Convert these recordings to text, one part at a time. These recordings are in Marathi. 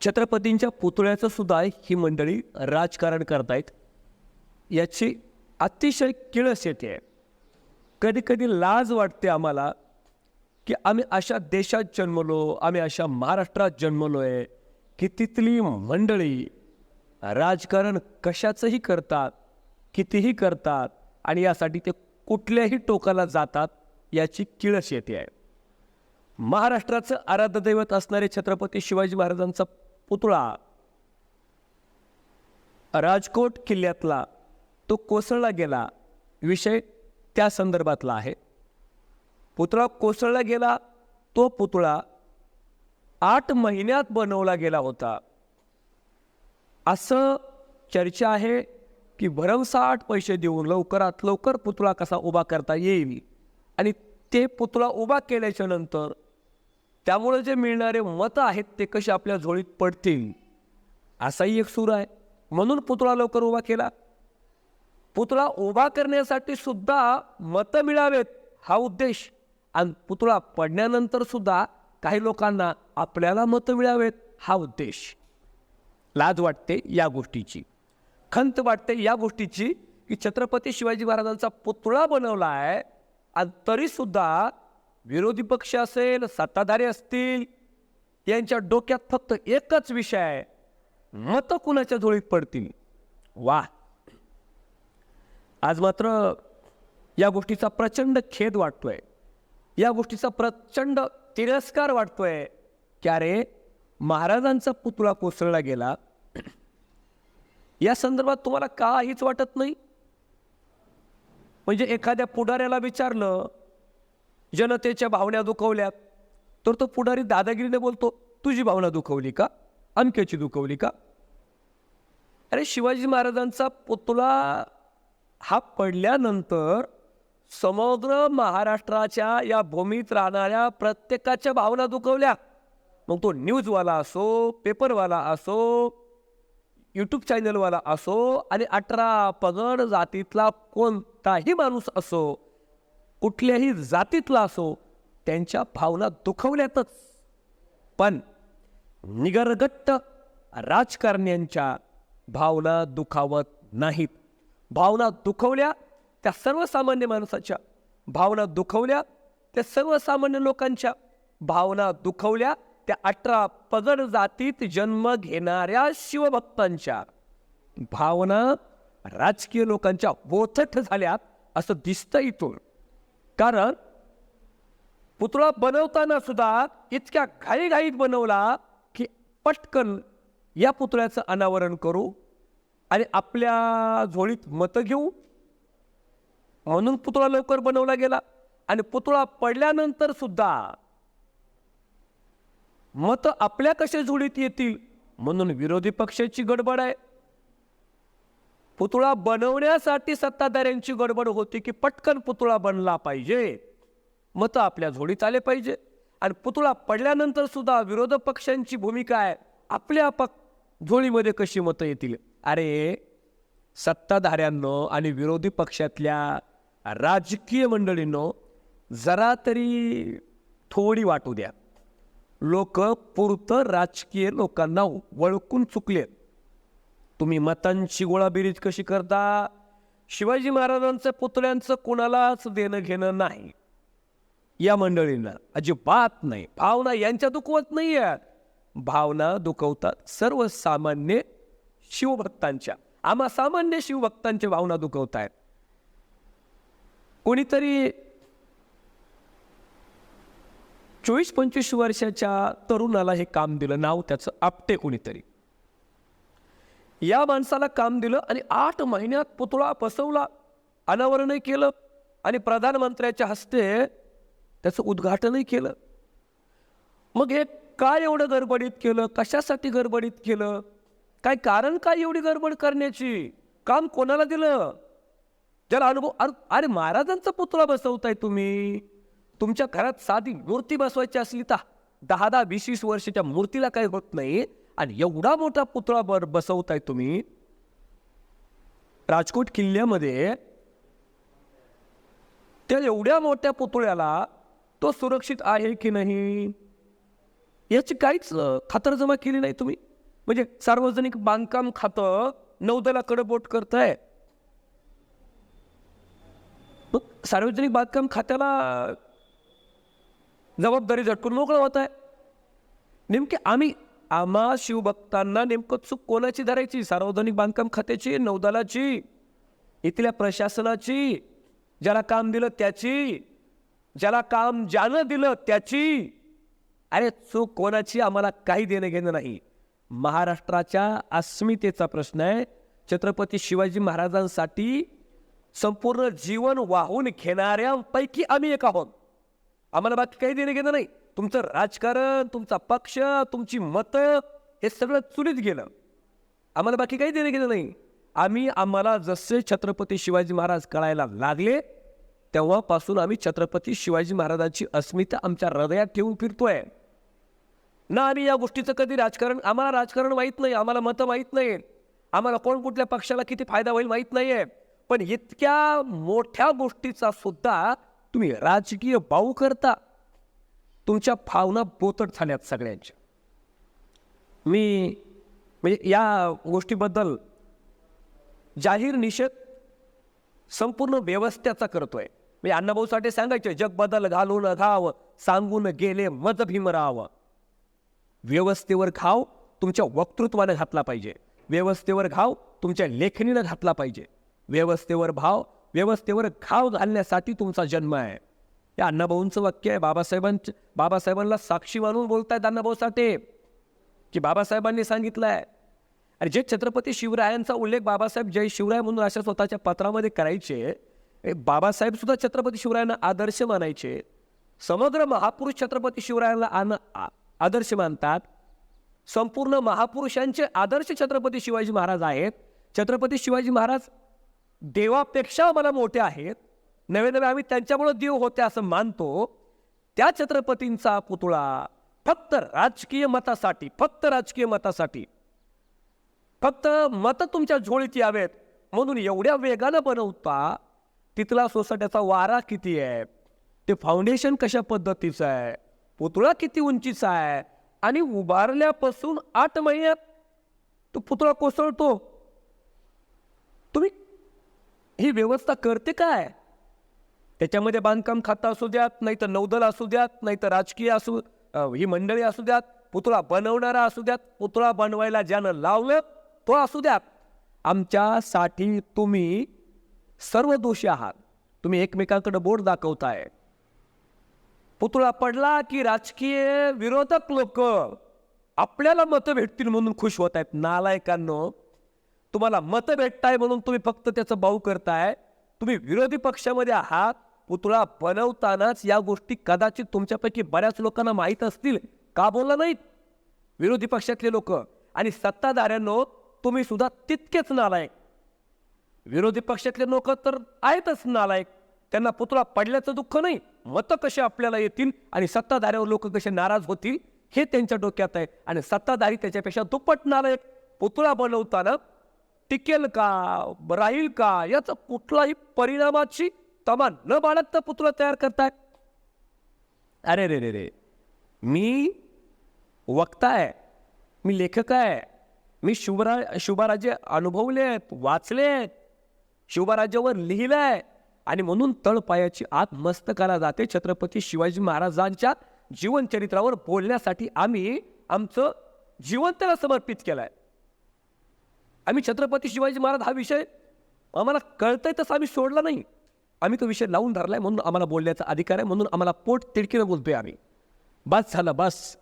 छत्रपतींच्या पुतळ्याचं सुद्धा ही मंडळी राजकारण करतायत. याची अतिशय किळस येते. कधी कधी लाज वाटते आम्हाला की आम्ही अशा देशात जन्मलो आम्ही अशा महाराष्ट्रात जन्मलो आहे की तिथली मंडळी राजकारण कशाचंही करतात कितीही करतात आणि यासाठी ते कुठल्याही टोकाला जातात याची किळस येते. आहे महाराष्ट्राचं आराध्य दैवत असणारे छत्रपती शिवाजी महाराजांचा पुतळा. राजकोट किल्ल्यातला तो कोसळला गेला विषय त्या संदर्भातला आहे. पुतळा कोसळला गेला तो पुतळा आठ महिन्यात बनवला गेला होता. असं चर्चा आहे की भरमसाठ पैसे देऊन लवकरात लवकर पुतळा कसा उभा करता येईल? आणि ते पुतळा उभा केल्याच्यानंतर त्यामुळे जे मिळणारे मतं आहेत ते कसे आपल्या झोळीत पडतील? असाही एक सूर आहे. म्हणून पुतळा लवकर उभा केला. पुतळा उभा करण्यासाठी सुद्धा मतं मिळावेत हा उद्देश. आणि पुतळा पडण्यानंतर सुद्धा काही लोकांना आपल्याला मतं मिळावेत हा उद्देश. लाज वाटते या गोष्टीची. खंत वाटते या गोष्टीची की छत्रपती शिवाजी महाराजांचा पुतळा बनवला आहे आणि तरीसुद्धा विरोधी पक्ष असेल सत्ताधारी असतील यांच्या डोक्यात फक्त एकच विषय आहे. मतं कुणाच्या झोळीत पडतील? वा. आज मात्र या गोष्टीचा प्रचंड खेद वाटतोय. या गोष्टीचा प्रचंड तिरस्कार वाटतोय की अरे महाराजांचा पुतळा कोसळला गेला. या संदर्भात तुम्हाला काहीच वाटत नाही? म्हणजे एखाद्या पुढाऱ्याला विचारलं जनतेच्या भावना दुखवल्यात. तर तो पुढारी दादागिरीने बोलतो तुझी भावना दुखवली का? अनकेची दुखवली का? अरे शिवाजी महाराजांचा पुतळा हा पडल्यानंतर समग्र महाराष्ट्राच्या या भूमीत राहणाऱ्या प्रत्येकाच्या भावना दुखवल्या. मग तो न्यूजवाला असो पेपरवाला असो यूट्यूब चॅनलवाला असो आणि अठरा पगड जातीतला कोणताही माणूस असो कुठल्याही जातीतला असो त्यांच्या भावना दुखवल्यातच पण निगरगट्ट राजकारण्यांच्या भावना दुखावत नाहीत. भावना दुखवल्या त्या सर्वसामान्य माणसाच्या भावना दुखवल्या त्या सर्वसामान्य लोकांच्या भावना दुखवल्या त्या अठरा पगड जातीत जन्म घेणाऱ्या शिवभक्तांच्या भावना राजकीय लोकांच्या बोथट झाल्यात असं दिसतं इथून. कारण पुतळा बनवताना सुद्धा इतक्या घाईघाईत बनवला की पटकन या पुतळ्याचं अनावरण करू आणि आपल्या झोळीत मतं घेऊ. म्हणून पुतळा लवकर बनवला गेला. आणि पुतळा पडल्यानंतर सुद्धा मतं आपल्या कशा झोळीत येतील? म्हणून विरोधी पक्षाची गडबड आहे. पुतळा बनवण्यासाठी सत्ताधाऱ्यांची गडबड होती की पटकन पुतळा बनला पाहिजे. मतं आपल्या झोडीत आले पाहिजे. आणि पुतळा पडल्यानंतर सुद्धा विरोधक पक्षांची भूमिका आहे. आपल्या पक झोळीमध्ये कशी मतं येतील? अरे सत्ताधाऱ्यांनो आणि विरोधी पक्षातल्या राजकीय मंडळींनो जरा तरी थोडी वाटू द्या. लोक पुरतं राजकीय लोकांना वळकून चुकलेत. तुम्ही मतांची गोळाबेरीज कशी करता? शिवाजी महाराजांचं पुतळ्यांचं कोणालाच देणं घेणं नाही. या मंडळींना अजिबात नाही. भावना यांच्या दुखवत नाही आहेत भावना दुखवतात सर्वसामान्य शिवभक्तांच्या. आम्हा सामान्य शिवभक्तांच्या भावना दुखवत आहेत कोणीतरी चोवीस पंचवीस वर्षाच्या तरुणाला हे काम दिलं. नाव त्याचं आपटे कोणीतरी. या माणसाला काम दिलं आणि आठ महिन्यात पुतळा बसवला अनावरणही केलं आणि प्रधानमंत्र्याच्या हस्ते त्याचं उद्घाटनही केलं. मग हे काय एवढं गडबडीत केलं? कशासाठी गडबडीत केलं? काय कारण काय एवढी गडबड करण्याची? काम कोणाला दिलं? ज्याला अनुभव अरे अरे महाराजांचा पुतळा बसवताय तुम्ही. तुमच्या घरात साधी मूर्ती बसवायची असली तर दहा दहा वीस वीस वर्षाच्या मूर्तीला काही होत नाही. आणि एवढा मोठा पुतळा बर बसवताय तुम्ही राजकोट किल्ल्यामध्ये त्या एवढ्या मोठ्या पुतळ्याला तो सुरक्षित आहे की नाही? याची काहीच खातरजमा केली नाही तुम्ही. म्हणजे सार्वजनिक बांधकाम खातं नौदलाकडे बोट करताय. मग सार्वजनिक बांधकाम खात्याला जबाबदारी झटकून मोकळं होत आहे. नेमके आम्ही आम्हा शिवभक्तांना नेमकं चूक कोणाची धरायची? सार्वजनिक बांधकाम खात्याची नौदलाची इथल्या प्रशासनाची ज्याला काम दिलं त्याची ज्याला काम ज्यानं दिलं त्याची? अरे चूक कोणाची? आम्हाला काही देणं घेणं नाही. महाराष्ट्राच्या अस्मितेचा प्रश्न आहे. छत्रपती शिवाजी महाराजांसाठी संपूर्ण जीवन वाहून घेणाऱ्यांपैकी आम्ही एक आहोत. आम्हाला बाकी काही देणं घेणं नाही. तुमचं राजकारण तुमचा पक्ष तुमची मतं हे सगळं चुलीत गेलं. आम्हाला बाकी काही देणं गेलं नाही. आम्ही आम्हाला जसे छत्रपती शिवाजी महाराज कळायला लागले तेव्हापासून आम्ही छत्रपती शिवाजी महाराजांची अस्मिता आमच्या हृदयात ठेवून फिरतोय. ना आम्ही या गोष्टीचं कधी राजकारण आम्हाला राजकारण माहीत नाही आम्हाला मतं माहीत नाही. आम्हाला कोण कुठल्या पक्षाला किती फायदा होईल माहीत नाही आहे पण इतक्या मोठ्या गोष्टीचा सुद्धा तुम्ही राजकीय बाऊ करता. तुमच्या भावना बोतट झाल्यात सगळ्यांच्या. मी म्हणजे या गोष्टीबद्दल जाहीर निषेध संपूर्ण व्यवस्थेचा करतोय. म्हणजे अण्णाभाऊ साठे सांगायचे जग बदल घालून घाव सांगून गेले मत भीमराव व्यवस्थेवर घाव तुमच्या वक्तृत्वानं घातला पाहिजे. व्यवस्थेवर घाव तुमच्या लेखणीनं घातला पाहिजे. व्यवस्थेवर भाव व्यवस्थेवर घाव घालण्यासाठी तुमचा जन्म आहे. हे अण्णाभाऊंचं वाक्य आहे. बाबासाहेबांच बाबासाहेबांना साक्षी मानून बोलतायत अण्णाभाऊ साठे की बाबासाहेबांनी सांगितलं आहे आणि जे छत्रपती शिवरायांचा उल्लेख बाबासाहेब जय शिवराय म्हणून अशा स्वतःच्या पत्रामध्ये करायचे हे बाबासाहेब सुद्धा छत्रपती शिवरायांना आदर्श मानायचे. समग्र महापुरुष छत्रपती शिवरायांना आन आ- आदर्श मानतात. संपूर्ण महापुरुषांचे आदर्श छत्रपती शिवाजी महाराज आहेत. छत्रपती शिवाजी महाराज देवापेक्षा मला मोठे आहेत. नवे नवे आम्ही त्यांच्यामुळं देव होते असं मानतो. त्या छत्रपतींचा पुतळा फक्त राजकीय मतासाठी फक्त राजकीय मतासाठी फक्त मतं तुमच्या झोळीत यावेत म्हणून एवढ्या वेगानं बनवता तिथला सोसायट्याचा वारा किती आहे? ते फाउंडेशन कशा पद्धतीचं आहे? पुतळा किती उंचीचा आहे? आणि उभारल्यापासून आठ महिन्यात तो पुतळा कोसळतो. तुम्ही ही व्यवस्था करते काय? त्याच्यामध्ये बांधकाम खातं असू द्यात नाही तर नौदल असू द्यात नाही तर राजकीय असू ही मंडळी असू द्यात पुतळा बनवणारा असू द्यात पुतळा बनवायला ज्यानं लावलं तो असू द्यात. आमच्यासाठी तुम्ही सर्व दोषी आहात. तुम्ही एकमेकांकडे बोट दाखवताय. पुतळा पडला की राजकीय विरोधक लोक आपल्याला मतं भेटतील म्हणून खुश होत आहेत. नालायकांनो तुम्हाला मतं भेटताय म्हणून तुम्ही फक्त त्याचं भाऊ करताय. तुम्ही विरोधी पक्षामध्ये आहात. पुतळा बनवतानाच या गोष्टी कदाचित तुमच्यापैकी बऱ्याच लोकांना माहीत असतील. का बोलला नाहीत. विरोधी पक्षातले लोक आणि सत्ताधाऱ्यांनो तुम्ही सुद्धा तितकेच नालायक. विरोधी पक्षातले लोक तर आहेतच नालायक. त्यांना पुतळा पडल्याचं दुःख नाही. मतं कसे आपल्याला येतील आणि सत्ताधाऱ्यावर लोक कसे नाराज होतील हे त्यांच्या डोक्यात आहे. आणि सत्ताधारी त्याच्यापेक्षा दुप्पट नालायक. पुतळा बनवताना टिकेल का राहील का याचा कुठलाही परिणामाची तमा न बाळगता पुतळा तयार करताय. अरे रे रे रे. मी वक्ता आहे. मी लेखक आहे. मी शुभरा शुभराज्य अनुभवले आहेत वाचले आहेत. शिवराज्यावर लिहिलं आहे. आणि म्हणून तळपायाची आत मस्तकाला जाते छत्रपती शिवाजी महाराजांच्या जीवनचरित्रावर बोलण्यासाठी आम्ही आमचं जीवन त्याला समर्पित केलं आहे आम्ही छत्रपती शिवाजी महाराज हा विषय आम्हाला कळतंय तसं आम्ही सोडला नाही. आम्ही तो विषय लावून धरला आहे म्हणून आम्हाला बोलण्याचा अधिकार आहे म्हणून आम्हाला पोट तिडकीनं बोलतोय आम्ही. बस झालं बस.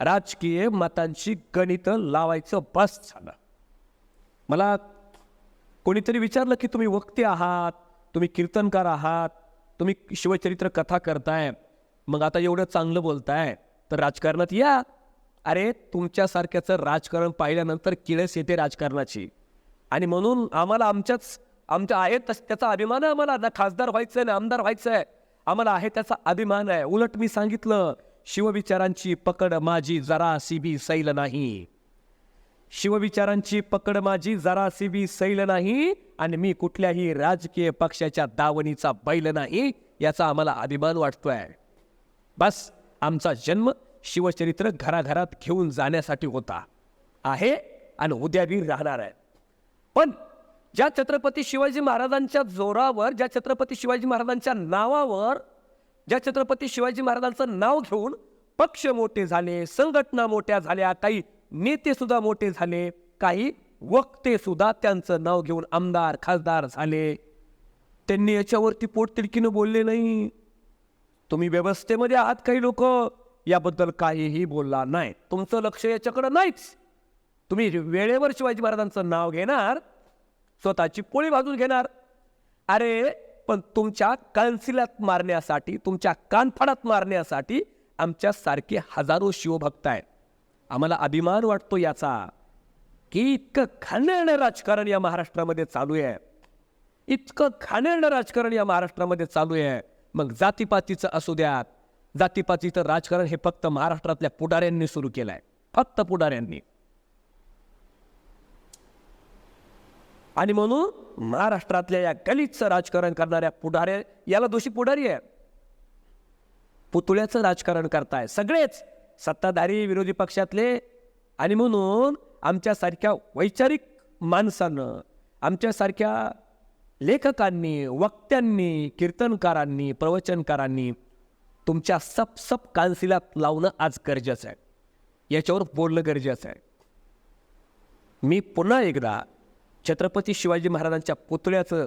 राजकीय मतांची गणितं लावायचं बस झालं. मला कोणीतरी विचारलं की तुम्ही वक्ते आहात तुम्ही कीर्तनकार आहात तुम्ही शिवचरित्र कथा करताय मग आता एवढं चांगलं बोलताय तर राजकारणात या. अरे तुमच्यासारख्याचं राजकारण पाहिल्यानंतर किळस येते राजकारणाची. आणि म्हणून आम्हाला आमच्याच आमच्या आहे तस त्याचा अभिमान आहे आम्हाला. ना खासदार व्हायचं आहे ना आमदार व्हायचं आहे आम्हाला आहे त्याचा अभिमान आहे. उलट मी सांगितलं शिवविचारांची पकड माझी जरा सीबी सैल नाही. शिवविचारांची पकड माझी जरा सीबी सैल नाही आणि मी कुठल्याही राजकीय पक्षाच्या दावणीचा बैल नाही याचा आम्हाला अभिमान वाटतोय. बस आमचा जन्म शिवचरित्र घराघरात घेऊन जाण्यासाठी होता. आहे आणि उद्या बी राहणार आहे. पण ज्या छत्रपती शिवाजी महाराजांच्या जोरावर ज्या छत्रपती शिवाजी महाराजांच्या नावावर ज्या छत्रपती शिवाजी महाराजांचं नाव घेऊन पक्ष मोठे झाले संघटना मोठ्या झाल्या काही नेते सुद्धा मोठे झाले काही वक्ते सुद्धा त्यांचं नाव घेऊन आमदार खासदार झाले. त्यांनी याच्यावरती पोटतिडकीनं बोलले नाही. तुम्ही व्यवस्थेमध्ये आहात काही लोक याबद्दल काहीही बोलला नाही. तुमचं लक्ष याच्याकडं नाहीच. तुम्ही वेळेवर शिवाजी महाराजांचं नाव घेणार स्वतःची पोळी भाजून घेणार. अरे पण तुमच्या कन्सिलात मारण्यासाठी तुमच्या कानफाडात मारण्यासाठी आमच्यासारखे हजारो शिवभक्त आहेत. आम्हाला अभिमान वाटतो याचा की इतकं घाणेरडं राजकारण या महाराष्ट्रामध्ये चालू आहे. इतकं घाणेरडं राजकारण या महाराष्ट्रामध्ये चालू आहे. मग जातीपातीचं असू द्यात. जातीपातीचं राजकारण हे फक्त महाराष्ट्रातल्या पुढाऱ्यांनी सुरू केलं आहे फक्त पुढाऱ्यांनी. आणि म्हणून महाराष्ट्रातल्या या गलितचं राजकारण करणाऱ्या पुढाऱ्या याला दोषी पुढारी आहे. पुतळ्याचं राजकारण करताय. सगळेच सत्ताधारी विरोधी पक्षातले आणि म्हणून आमच्यासारख्या वैचारिक माणसानं आमच्यासारख्या लेखकांनी वक्त्यांनी कीर्तनकारांनी प्रवचनकारांनी तुमच्या सपसप कानसिलात लावणं आज गरजेचं आहे. याच्यावर बोलणं गरजेचं आहे. मी पुन्हा एकदा छत्रपती शिवाजी महाराजांच्या पुतळ्याचं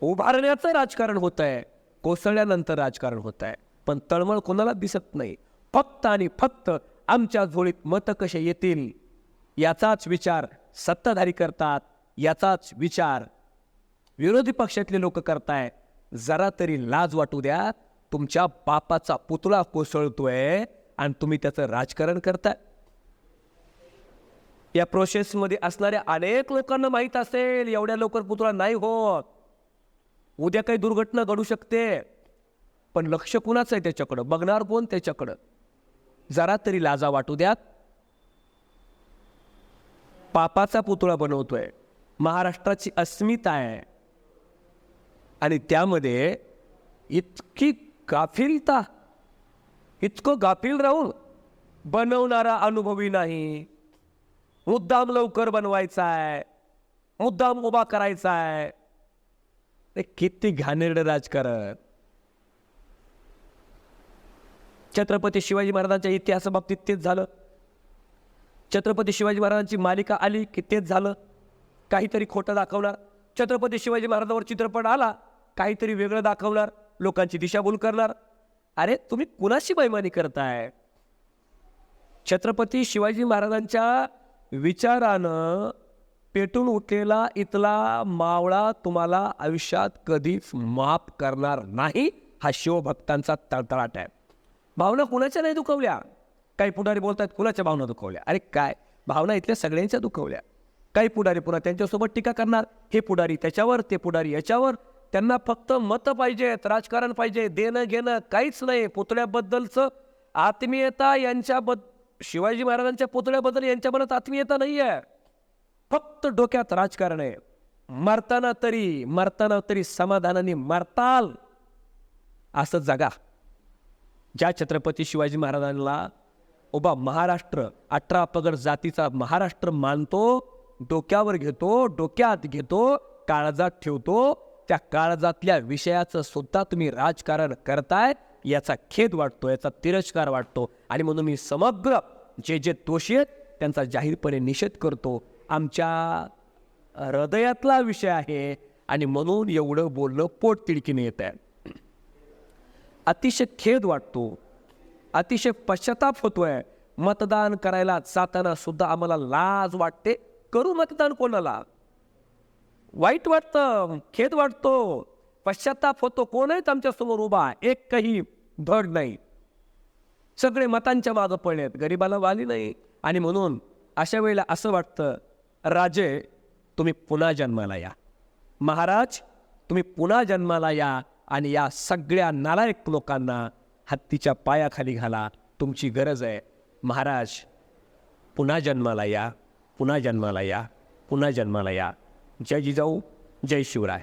उभारण्याचं राजकारण होत आहे कोसळल्यानंतर राजकारण होत आहे पण तळमळ कोणाला दिसत नाही? फक्त आणि फक्त आमच्या झोळीत मतं कसे येतील? याचाच विचार सत्ताधारी करतात याचाच विचार विरोधी पक्षातले लोक करताय. जरा तरी लाज वाटू द्या. तुमच्या बापाचा पुतळा कोसळतोय आणि तुम्ही त्याचं राजकारण करताय. या प्रोसेसमध्ये असणाऱ्या अनेक लोकांना माहीत असेल एवढ्या लवकर पुतळा नाही होत. उद्या काही दुर्घटना घडू शकते. पण लक्ष कुणाचं आहे त्याच्याकडं? बघणार कोण त्याच्याकडं? जरा तरी लाजा वाटू द्यात. पापाचा पुतळा बनवतोय. महाराष्ट्राची अस्मिता आहे. आणि त्यामध्ये इतकी गाफिलता इतकं गाफील राहून बनवणारा अनुभवी नाही. मुद्दाम लवकर बनवायचा आहे मुद्दाम उभा करायचा आहे ते किती घाणेरडं राजकारण. छत्रपती शिवाजी महाराजांच्या इतिहासाबाबतीत तेच झालं. छत्रपती शिवाजी महाराजांची मालिका आली की तेच झालं. काहीतरी खोटं दाखवणार. छत्रपती शिवाजी महाराजांवर चित्रपट आला काहीतरी वेगळं दाखवणार. लोकांची दिशाभूल करणार. अरे तुम्ही कुणाशी बैमानी करताय? छत्रपती शिवाजी महाराजांच्या विचारानं पेटून उठलेला इथला मावळा तुम्हाला आयुष्यात कधीच माफ करणार नाही हा शिवभक्तांचा तळतळाट आहे. भावना कुणाच्या नाही दुखवल्या? काही पुढारी बोलतात कुणाच्या भावना दुखवल्या? अरे काय? भावना इथल्या सगळ्यांच्या दुखवल्या. काही पुढारी पुन्हा त्यांच्यासोबत टीका करणार. हे पुढारी त्याच्यावर ते पुढारी याच्यावर. त्यांना फक्त मतं पाहिजेत राजकारण पाहिजे देणं घेणं काहीच नाही. पुतळ्याबद्दलचं आत्मीयता यांच्याबद्द शिवाजी महाराजांच्या पुतळ्याबद्दल यांच्या मनात आत्मीयता नाही आहे फक्त डोक्यात राजकारण आहे. मरताना तरी मरताना तरी समाधानाने मरताल. असं जगा. ज्या छत्रपती शिवाजी महाराजांना उभा महाराष्ट्र अठरा पगड जातीचा महाराष्ट्र मानतो डोक्यावर घेतो डोक्यात घेतो काळजात ठेवतो त्या काळजातल्या विषयाचं सुद्धा तुम्ही राजकारण करताय याचा खेद वाटतो याचा तिरस्कार वाटतो. आणि म्हणून मी समग्र जे जे दोषी आहेत त्यांचा जाहीरपणे निषेध करतो. आमच्या हृदयातला विषय आहे आणि म्हणून एवढं बोलणं पोटतिडकीने येत आहे. अतिशय खेद वाटतो. अतिशय पश्चाताप होतोय. मतदान करायला जाताना सुद्धा आम्हाला लाज वाटते. करू मतदान कोणाला? वाईट वाटतं खेद वाटतो. पश्चाताप होतो. कोण आहेत आमच्यासमोर उभा? एक काही धड नाही. सगळे मतांच्या मागं पडलेत गरिबाला वाली नाही. आणि म्हणून अशा वेळेला असं वाटतं राजे तुम्ही पुन्हा जन्माला या. महाराज तुम्ही पुन्हा जन्माला या आणि या सगळ्या नालायक लोकांना हत्तीच्या पायाखाली घाला. तुमची गरज आहे. महाराज पुन्हा जन्माला या पुन्हा जन्माला या पुन्हा जन्माला या. जय जिजाऊ जय शिवराय.